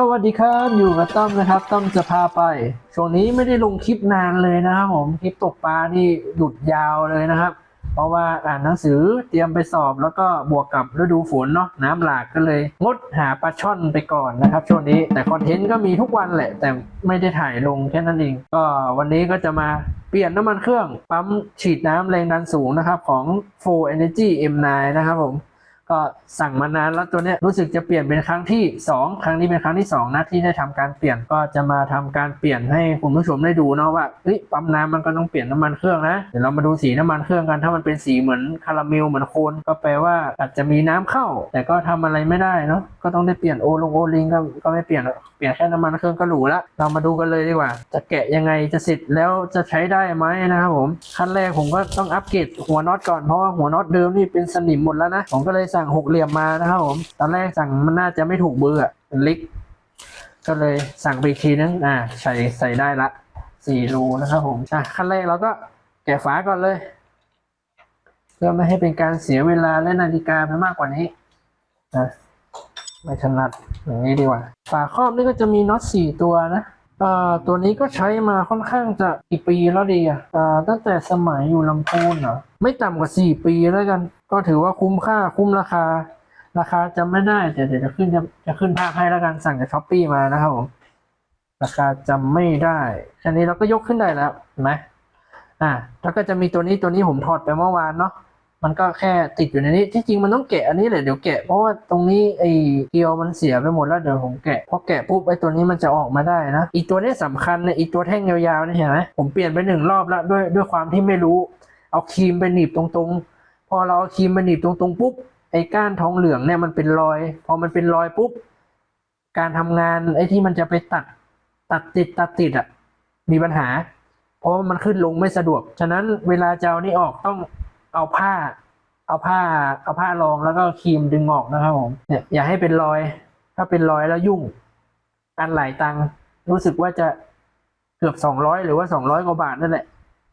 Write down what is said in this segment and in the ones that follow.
สวัสดีครับอยู่กับต้อมนะครับต้อมจะพาไป ช่วงนี้ไม่ได้ลงคลิปนานเลยนะครับผมคลิปตกปลานี่หยุดยาวเลยนะครับ เพราะว่าอ่านหนังสือเตรียมไปสอบแล้วก็บวกกับฤดูฝนเนาะน้ำหลากก็เลย งดหาปลาช่อนไปก่อนนะครับ ช่วงนี้แต่คอนเทนต์ก็มีทุกวันแหละ แต่ไม่ได้ถ่ายลงแค่นั้นเอง ก็วันนี้ก็จะมาเปลี่ยนน้ำมันเครื่องปั๊มฉีดน้ำแรงดันสูงนะครับของ Full Energy M9 นะครับผม ก็สั่งมานานแล้วตัวเนี้ยรู้สึกจะเปลี่ยนเป็นครั้งที่ 2 ครั้งนี้เป็นครั้งที่ 2นะที่ได้ทำการเปลี่ยนก็จะมาทำการเปลี่ยนให้คุณผู้ชมได้ดูเนาะว่าเฮ้ยปั๊มน้ำมันก็ต้องเปลี่ยนน้ำมันเครื่องนะเดี๋ยวเรามาดูสีน้ำมันเครื่องกันถ้ามันเป็นสีเหมือนคาราเมลเหมือนโคนก็แปลว่าอาจจะมีน้ำเข้า แต่ก็ทำอะไรไม่ได้เนาะก็ต้องได้เปลี่ยนโอลงโอลิงก็ก็ไม่เปลี่ยนเปลี่ยนแค่น้ำมันเครื่องก็หรูละเรามาดูกันเลยดีกว่า จะแกะยังไงจะเสร็จแล้วจะใช้ได้ไหมนะครับผมขั้นแรกผมก็ต้องอัปเกรดหัวน็อตก่อนเพราะว่าหัวน็อตเดิมนี่เป็นสนิมหมดแล้วนะผมก็เลยสั่งหกเหลี่ยมมานะครับผม ตอนแรกสั่งมันน่าจะไม่ถูกเบอร์อะเป็นล็กก็เลยสั่งไปอีกทีนึง อ่า ใส่ใส่ได้ละสี่รูนะครับผมอ่ขั้นแรกเราก็แกะฝาก่อนเลย เพื่อไม่ให้เป็นการเสียเวลาและนาฬิกาไปมากกว่านี้นะไม่ถนัดอย่างนี้ดีกว่า ฝาครอบนี่ก็จะมีน็อตสี่ตัวนะ ตัวนี้ก็ใช้มาค่อนข้างจะกี่ปีแล้วดีอะอ่าตั้งแต่สมัยอยู่ลำพูนเหรอไม่ต่ำกว่าสี่ปีแล้วกัน ก็ถือว่าคุ้มค่าคุ้มราคา ราคาจำไม่ได้แต่เดี๋ยวจะขึ้นจะจะขึ้นภาพให้แล้วกันสั่งจากช้อปปีมานะครับผมราคาจำไม่ได้แค่นี้เราก็ยกขึ้นได้แล้วเห็นไหมอ่าแล้วก็จะมีตัวนี้ตัวนี้ผมถอดไปเมื่อวานเนาะ มันก็แค่ติดอยู่ในนี้ ที่จริงมันต้องแกะอันนี้แหละเดี๋ยวแกะเพราะว่าตรงนี้ไอ้เกลียวมันเสียไปหมดแล้วเดี๋ยวผมแกะพอแกะปุ๊บไอ้ตัวนี้มันจะออกมาได้นะอีกตัวนี้สำคัญเนี่ยอีกตัวแท่งยาวๆนี่เห็นไหมผมเปลี่ยนไปหนึ่งรอบแล้วด้วยด้วยความที่ไม่รู้ เอาครีมไปหนีบตรงๆ พอเราเอาครีมไปหนีบตรงๆปุ๊บไอ้ก้านทองเหลืองเนี่ยมันเป็นรอย พอมันเป็นรอยปุ๊บการทำงานไอ้ที่มันจะไปตัดตัดติดตัดติดอะมีปัญหา เพราะมันขึ้นลงไม่สะดวก ฉะนั้นเวลาจะเอานี่ออกต้อง เอาผ้า เอาผ้า เอาผ้ารองแล้วก็ครีมดึงออกนะครับผมเนี่ยอย่าให้เป็นรอย ถ้าเป็นรอยแล้วยุ่งอันหลายตังรู้สึกว่าจะเกือบสองร้อยหรือว่าสองร้อยกว่าบาทนั่นแหละ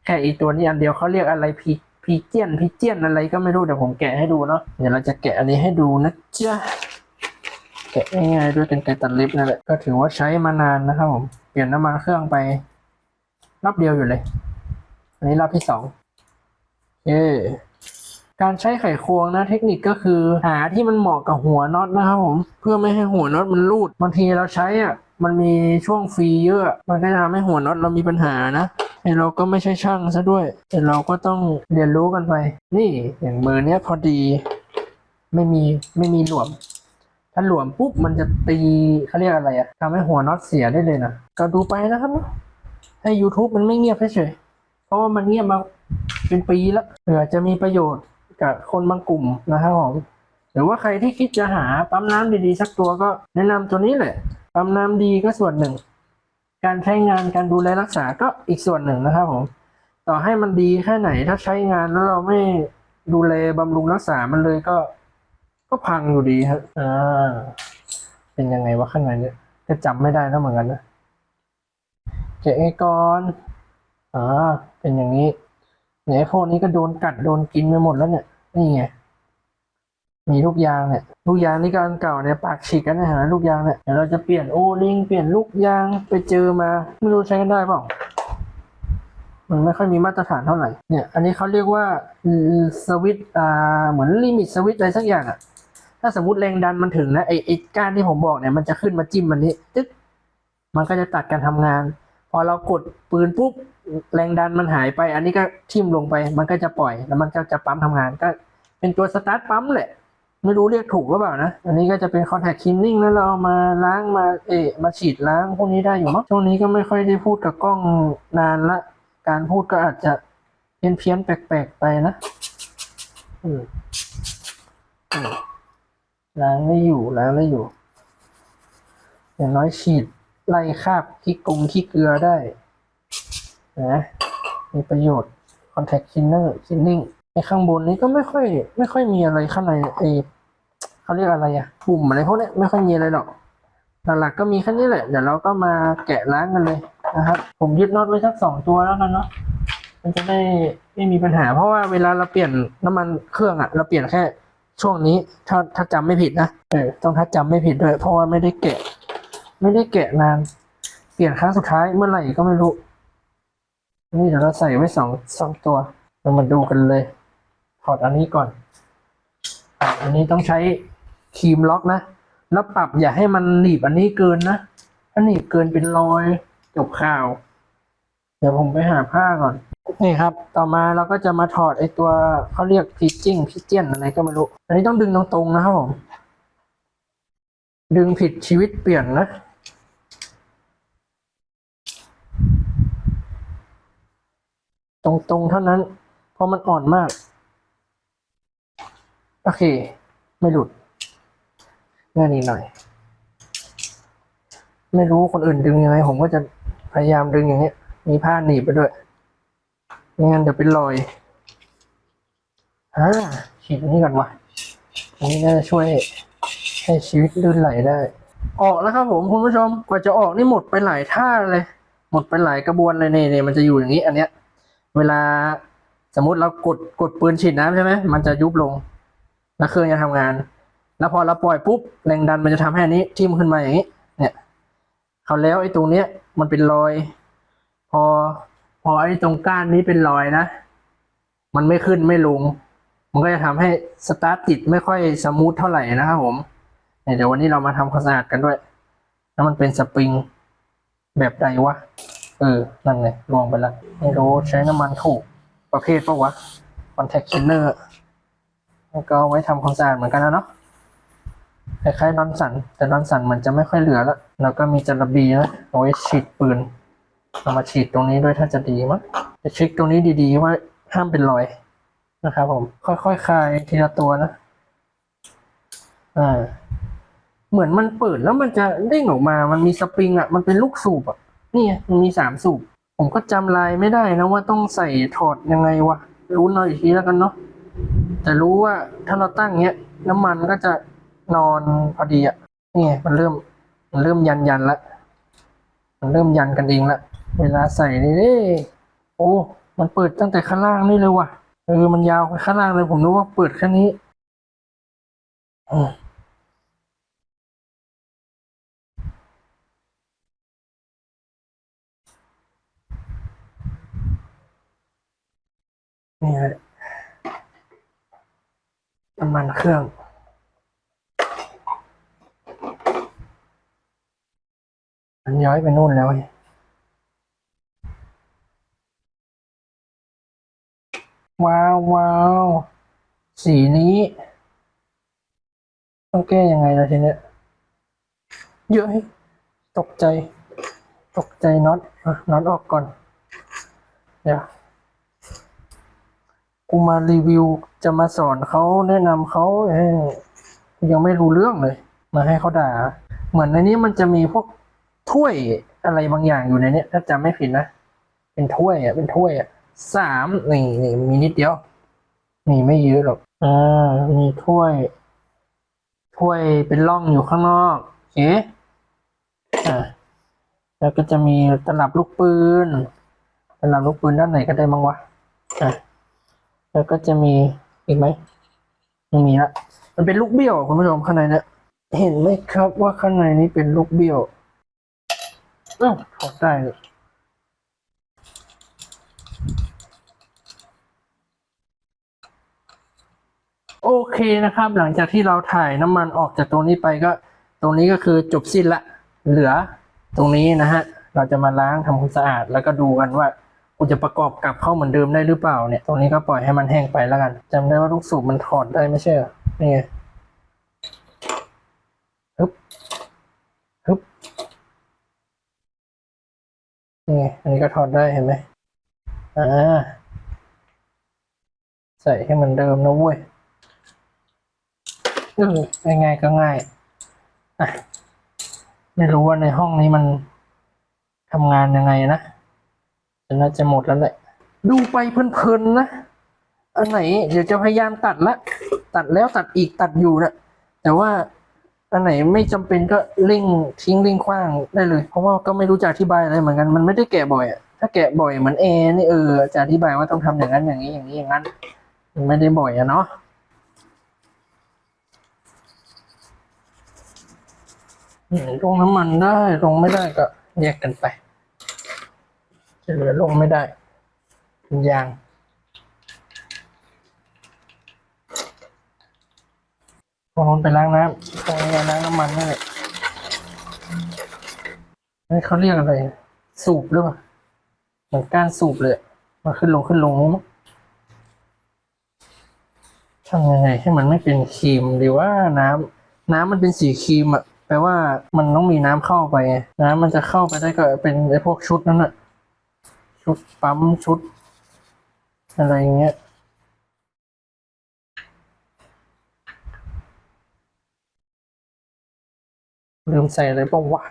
แค่อีตัวนี้อันเดียวเขาเรียกอะไรพีพีเจียนพีเจียนอะไรก็ไม่รู้เดี๋ยวผมแกะให้ดูเนาะเดี๋ยวเราจะแกะอันนี้ให้ดูนะจ๊ะแกะง่ายๆด้วยกันไกตัดเล็บนั่นแหละก็ถือว่าใช้มานานนะครับผมเปลี่ยนน้ำมันเครื่องไปรอบเดียวอยู่เลย อันนี้รอบที่สอง โอเคการใช้ไขควงนะเทคนิคก็คือ หาที่มันเหมาะกับหัวน็อตนะครับผมเพื่อไม่ให้หัวน็อตมันรูดบางทีเราใช้อะมันมีช่วงฟรีเยอะ มันก็จะทำให้หัวน็อตเรามีปัญหานะแต่เราก็ไม่ใช่ช่างซะด้วย แต่เราก็ต้องเรียนรู้กันไป นี่อย่างเบอร์เนี้ยพอดี ไม่มีไม่มีหลวม ถ้าหลวมปุ๊บมันจะตีเขาเรียกอะไรอะทำให้หัวน็อตเสียได้เลยนะก็ดูไปนะครับให้ YouTube มันไม่เงียบเฉย เพราะว่ามันเงียบมาเป็นปีแล้วเผื่อจะมีประโยชน์กับคนบางกลุ่มนะครับผมหรือว่าใครที่คิดจะหาปั๊มน้ำดีๆ สักตัวก็แนะนำตัวนี้แหละ ปั๊มน้ำดีก็ส่วนหนึ่ง การใช้งานการดูแลรักษาก็อีกส่วนหนึ่งนะครับผมต่อให้มันดีแค่ไหนถ้าใช้งานแล้วเราไม่ดูแลบำรุงรักษามันเลยก็ ก็พังอยู่ดีครับอ่าเป็นยังไงวะข้างในเนี่ยก็จำไม่ได้แล้วเหมือนกันนะแกะไอ้ก่อน อ่าเป็นอย่างนี้เนี่ยไอ้พวกนี้ก็โดนกัดโดนกินไปหมดแล้วเนี่ยนี่ไงมีลูกยางเนี่ยลูกยางนี่ก็อันเก่าเนี่ยปากฉีกกันนะฮะลูกยางเนี่ยเดี๋ยวเราจะเปลี่ยนโอลิงเปลี่ยนลูกยางไปเจอมาไม่รู้ใช้กันได้เปล่ามันไม่ค่อยมีมาตรฐานเท่าไหร่เนี่ยอันนี้เขาเรียกว่าสวิตอ่าเหมือนลิมิตสวิตอะไรสักอย่างอะถ้าสมมติแรงดันมันถึงนะไอไอก้านที่ผมบอกเนี่ยมันจะขึ้นมาจิ้มมันนี้ตึ๊กมันก็จะตัดการทำงาน พอเรากดปืนปุ๊บ แรงดันมันหายไป อันนี้ก็ทิ่มลงไป มันก็จะปล่อย แล้วมันก็จะปั๊มทำงาน ก็เป็นตัวสตาร์ทปั๊มแหละ ไม่รู้เรียกถูกหรือเปล่านะ อันนี้ก็จะเป็น contact cleaning แล้วเราเอามาล้างมาเอะมาฉีดล้างพวกนี้ได้อยู่มั้ง ช่วงนี้ก็ไม่ค่อยได้พูดกับกล้องนานละ การพูดก็อาจจะเพี้ยนเพี้ยนแปลกๆไปนะ อืมล้างไม่อยู่ล้างไม่อยู่ อย่างน้อยฉีดไล่คราบขี้กงขี้เกลือได้ นะมีประโยชน์ contact cleaner cleaning ไอข้างบนนี้ก็ไม่ค่อย ไม่ค่อยมีอะไรข้างในไอเขาเรียกอะไรอะปุ่มอะไรพวกเนี้ยไม่ค่อยมีอะไรหรอกหลักๆก็มีแค่นี้แหละ เดี๋ยวเราก็มาแกะล้างกันเลยนะครับ ผมยึดน็อตไว้สักสองตัวแล้วกันเนาะมันจะได้ไม่มีปัญหา เพราะว่าเวลาเราเปลี่ยนน้ำมันเครื่องอะเราเปลี่ยนแค่ช่วงนี้ถ้าถ้าจำไม่ผิดนะเออต้องถ้าจำไม่ผิดด้วย เพราะว่าไม่ได้แกะ ไม่ได้แกะนาน เปลี่ยนครั้งสุดท้ายเมื่อไหร่ก็ไม่รู้ นี่เดี๋ยวเราใส่ไว้สองสองตัว เรามาดูกันเลย ถอดอันนี้ก่อน อันนี้ต้องใช้ครีมล็อกนะ แล้วปรับอย่าให้มันหนีบอันนี้เกินนะ ถ้าหนีบเกินเป็นรอยจบข่าว เดี๋ยวผมไปหาผ้าก่อน นี่ครับ ต่อมาเราก็จะมาถอดไอตัวเขาเรียกพิจิ้งพิเจียนอะไรก็ไม่รู้ อันนี้ต้องดึงตรงๆนะครับผม ดึงผิดชีวิตเปลี่ยนนะ ตรงๆเท่านั้น เพราะมันอ่อนมากโอเค ไม่หลุดง่ายนิดหน่อย ไม่รู้คนอื่นดึงยังไง ผมก็จะพยายามดึงอย่างเงี้ย มีผ้าหนีบไปด้วยไม่งั้นเดี๋ยวเป็นรอยอ่าฉีดนนี้ก่อนวะอันนี้น่าจะช่วยให้ชีวิตลื่นไหลได้ ออกแล้วครับผมคุณผู้ชม กว่าจะออกนี่หมดไปหลายท่าเลย หมดไปหลายกระบวนเลยเนี่ยมันจะอยู่อย่างนี้ อันเนี้ย เวลาสมมุติเรากดกดปืนฉีดน้ำใช่ไหมมันจะยุบลง แล้วเครื่องจะทำงาน แล้วพอเราปล่อยปุ๊บแรงดันมันจะทำให้อันนี้ทิ่มขึ้นมาอย่างนี้ เนี่ยเขาแล้วไอ้ตรงเนี้ย มันเป็นรอย พอ พอไอ้ตรงก้านนี้เป็นรอยนะ มันไม่ขึ้นไม่ลง มันก็จะทำให้สตาร์ทติดไม่ค่อยสมูทเท่าไหร่นะครับผมเนี่ยเดี๋ยววันนี้เรามาทำความสะอาดกันด้วย แล้วมันเป็นสปริงแบบใดวะ เออ นั่นไงลวงไปละไม่รู้ใช้น้ำมันถูก ประเภทปะวะ contact cleaner แล้วก็ไว้ทำความสะอาดเหมือนกันนะเนาะคล้ายๆนอนสัน แต่นอนสันมันจะไม่ค่อยเหลือล้วแล้วก็มีจระบีนะเอาไว้ฉีดปืนเอามาฉีดตรงนี้ด้วยถ้าจะดีมั้งจะเช็คตรงนี้ดีๆว่าห้ามเป็นรอยนะครับผมค่อยๆคคลายทีละตัวนะอ่าเหมือนมันเปิดแล้วมันจะเด้งออกมา มันมีสปริงอะ มันเป็นลูกสูบอะ นี่มันมีสามสูบผมก็จำลายไม่ได้นะว่าต้องใส่ถอดยังไงวะรู้น่อยอีกทีแล้วกันเนาะแต่รู้ว่าถ้าเราตั้งเงี้ย น้ำมันก็จะนอนพอดีอะนี่มันเริ่มมันเริ่มยันยันละมันเริ่มยันกันเองละเวลาใส่นี่เด้โอ้มันเปิดตั้งแต่ข้างล่างนี่เลยว่ะเออมันยาวไปข้างล่างเลยผมนึกว่าเปิดแค่นี้ นี่แหละน้ำมันเครื่อง มันย้อยไปนู่นแล้วไงว้าวว้าวสีนี้ ต้องแก้ยังไงล่ะทีเนี้ยเยอะตกใจ ตกใจน็อตน็อตออกก่อน เดี๋ยว กูมารีวิวจะมาสอนเขาแนะนำเขาเอ้ยยังไม่รู้เรื่องเลย มาให้เขาด่า เหมือนในนี้มันจะมีพวกถ้วยอะไรบางอย่างอยู่ในนี้ถ้าจำไม่ผิดนะ เป็นถ้วยอะ เป็นถ้วยอะสามนี่นี่มีนิดเดียว มีไม่เยอะหรอกอ่ามีถ้วย ถ้วยเป็นร่องอยู่ข้างนอกโอเคอ่าแล้วก็จะมีตลับลูกปืนตลับลูกปืนด้านไหนก็ได้มั้งวะอะ แล้วก็จะมีอีกไหมไม่มีละมันเป็นลูกเบี้ยวคุณผู้ชมข้างในเนี่ยเห็นไหมครับว่าข้างในนี้เป็นลูกเบี้ยวอ้าวถอดได้เลยโอเคนะครับ หลังจากที่เราถ่ายน้ำมันออกจากตรงนี้ไปก็ ตรงนี้ก็คือจบสิ้นละ เหลือตรงนี้นะฮะ เราจะมาล้างทำความสะอาดแล้วก็ดูกันว่า กูจะประกอบกลับเข้าเหมือนเดิมได้หรือเปล่าเนี่ย ตรงนี้ก็ปล่อยให้มันแห้งไปแล้วกันจำได้ว่าลูกสูบมันถอดได้ไม่ใช่เหรอนี่ไงฮึบฮึบนี่ไงอันนี้ก็ถอดได้เห็นไหมอ่าใส่ให้เหมือนเดิมนะเว้ยเออง่ายๆก็ง่ายอะไม่รู้ว่าในห้องนี้มันทำงานยังไงนะ แต่น่าจะหมดแล้วแหละ ดูไปเพลินๆนะ อันไหน เดี๋ยวจะพยายามตัดละ ตัดแล้วตัดอีกตัดอยู่นะแต่ว่าอันไหนไม่จำเป็นก็เร่งทิ้งเร่งขว้างได้เลย เพราะว่าก็ไม่รู้จะอธิบายอะไรเหมือนกัน มันไม่ได้แกะบ่อยอะถ้าแกะบ่อยเหมือนแอร์นี่เออจะอธิบายว่าต้องทำอย่างนั้นอย่างนี้อย่างนี้อย่างนั้น มันไม่ได้บ่อยอะเนาะลงน้ำมันได้ลงไม่ได้ก็แยกกันไป จะเหลือลงไม่ได้เป็นยางพอมันไปล้างน้ำไปล้างน้ำมันนี่แหละนี่เขาเรียกอะไร สูบหรือเปล่าเหมือนก้านสูบเลยมันขึ้นลงขึ้นลงนี่มั้งทำยังไงให้มันไม่เป็นครีมหรือว่าน้ำน้ำมันเป็นสีครีมอะแปลว่ามันต้องมีน้ำเข้าไป น้ำมันจะเข้าไปได้ก็เป็นไอ้พวกชุดนั้นอะ ชุดปั๊มชุด อะไรเงี้ยลืมใส่อะไรบ้างวะ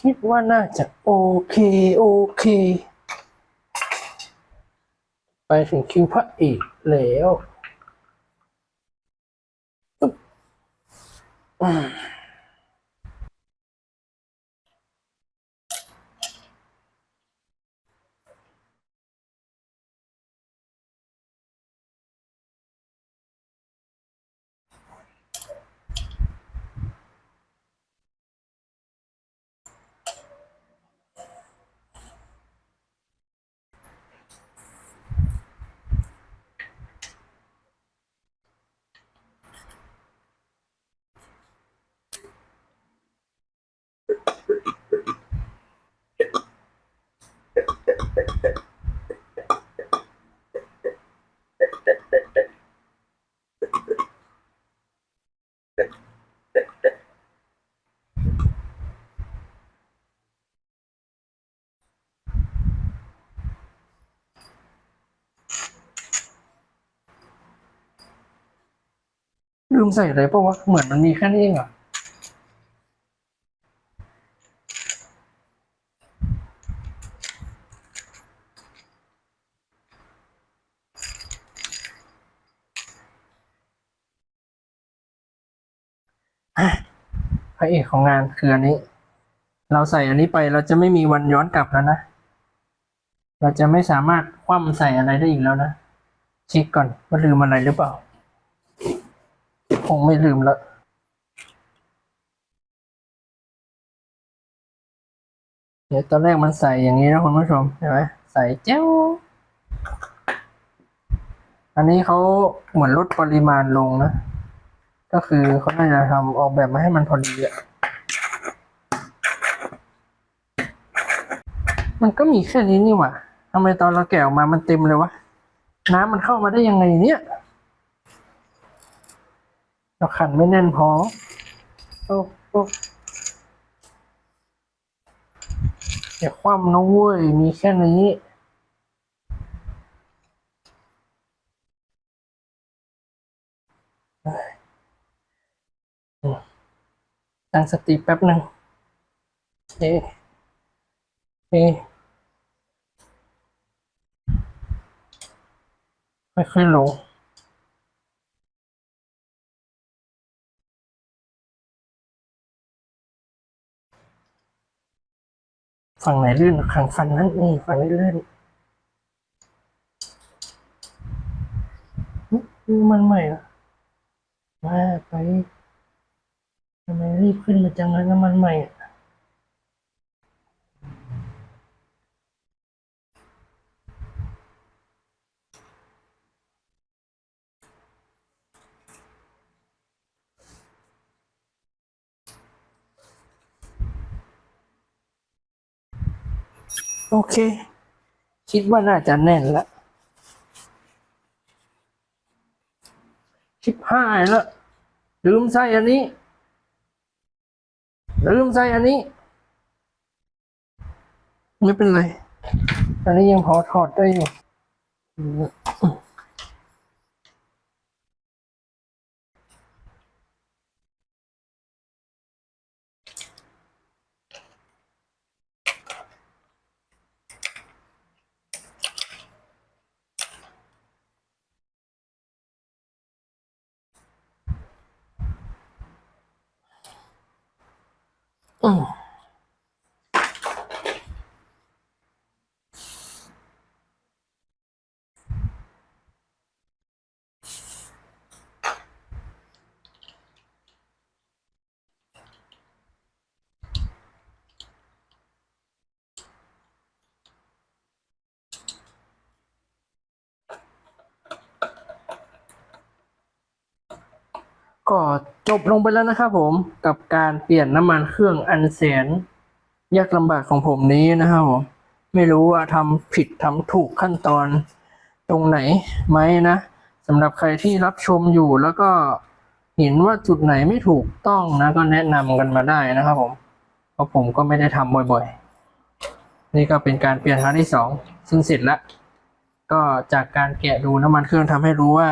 คิดว่าน่าจะโอเค โอเค ไปถึงคิวพระเอกแล้วอึ๊บอืม ลืมใส่อะไรปะวะ เหมือนมันมีแค่นี้เองเหรอะพระเอกของงานคืออันนี้ เราใส่อันนี้ไปเราจะไม่มีวันย้อนกลับแล้วนะ เราจะไม่สามารถคว่ำใส่อะไรได้อีกแล้วนะ เช็คก่อนว่าลืมอะไรหรือเปล่า งไม่ลืมล้วเดี๋ยวตอนแรกมันใส่อย่างนี้นะคุณผู้ชมเห็นไหมใส่เจ้า อันนี้เขาเหมือนลดปริมาณลงนะ ก็คือเขาน่าจะทำออกแบบมาให้มันพอดีอะมันก็มีแค่นี้นี่หว่าทำไมตอนเราแกะออกมามันเต็มเลยวะ น้ำมันเข้ามาได้ยังไงเนี่ย เราขันไม่แน่นพอโอ้โอ้อย่าคว่ำนะเว้ย มีแค่นี้ตั้งสติแป๊บหนึ่งเอเอ๊ะค่อยๆลง ฝั่งไหนลื่นขังฟังนั้นนี่ฝั่งนี้ลื่นมันใหม่อะมาไปทำไมรีบขึ้นมาจังเลยน้ำมันใหม่อะ โอเค คิดว่าน่าจะแน่นแล้วชิบหายแล้วลืมใส่อันนี้ ลืมใส่อันนี้ ไม่เป็นไร อันนี้ยังพอถอดได้อยู่ ก็จบลงไปแล้วนะครับผมกับการเปลี่ยนน้ำมันเครื่องอันแสนยากลำบากของผมนี้นะครับผมไม่รู้ว่าทำผิดทำถูกขั้นตอนตรงไหนไหมนะสำหรับใครที่รับชมอยู่แล้วก็เห็นว่าจุดไหนไม่ถูกต้องนะก็แนะนำกันมาได้นะครับผมเพราะผมก็ไม่ได้ทำบ่อยๆ นี่ก็เป็นการเปลี่ยนครั้งที่สองซึ่งเสร็จแล้วก็จากการแกะดูน้ำมันเครื่องทำให้รู้ว่า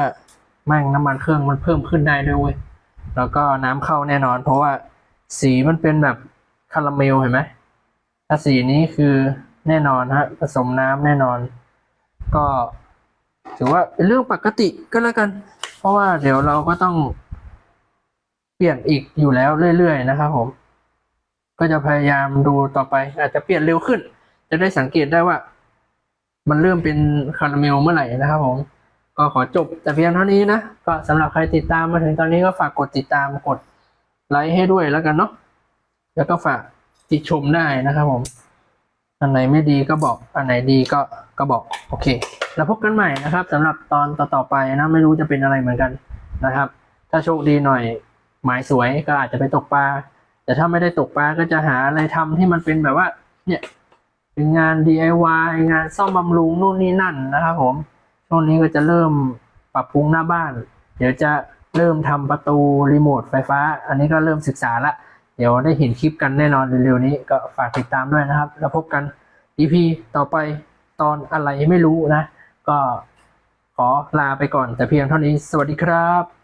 แม่งน้ำมันเครื่องมันเพิ่มขึ้นได้ด้วยเว้ย แล้วก็น้ำเข้าแน่นอน เพราะว่าสีมันเป็นแบบคาราเมลเห็นไหมถ้าสีนี้คือแน่นอนฮะผสมน้ำแน่นอน ก็ถือว่าเป็นเรื่องปกติก็แล้วกัน เพราะว่าเดี๋ยวเราก็ต้องเปลี่ยนอีกอยู่แล้วเรื่อยๆนะครับผม ก็จะพยายามดูต่อไป อาจจะเปลี่ยนเร็วขึ้น จะได้สังเกตได้ว่า มันเริ่มเป็นคาราเมลเมื่อไหร่นะครับผม ก็ขอจบแต่เพียงเท่านี้นะ ก็สำหรับใครติดตามมาถึงตอนนี้ก็ฝากกดติดตามกดไลค์ให้ด้วยแล้วกันเนาะแล้วก็ฝากติชมได้นะครับผม อันไหนไม่ดีก็บอก อันไหนดีก็ก็บอก โอเค แล้วพบกันใหม่นะครับสำหรับตอนต่อๆไปนะไม่รู้จะเป็นอะไรเหมือนกันนะครับ ถ้าโชคดีหน่อย หมายสวยก็อาจจะไปตกปลาแต่ถ้าไม่ได้ตกปลาก็จะหาอะไรทำที่มันเป็นแบบว่า เนี่ยเป็นงาน DIY งานซ่อมบำรุงนู่นนี่นั่นนะครับผม ช่วงนี้ก็จะเริ่มปรับปรุงหน้าบ้าน เดี๋ยวจะเริ่มทำประตูรีโมทไฟฟ้า อันนี้ก็เริ่มศึกษาละ เดี๋ยวได้เห็นคลิปกันแน่นอนเร็วๆนี้ก็ฝากติดตามด้วยนะครับ แล้วพบกัน EP ต่อไปตอนอะไรไม่รู้นะ ก็ขอลาไปก่อนแต่เพียงเท่านี้ สวัสดีครับ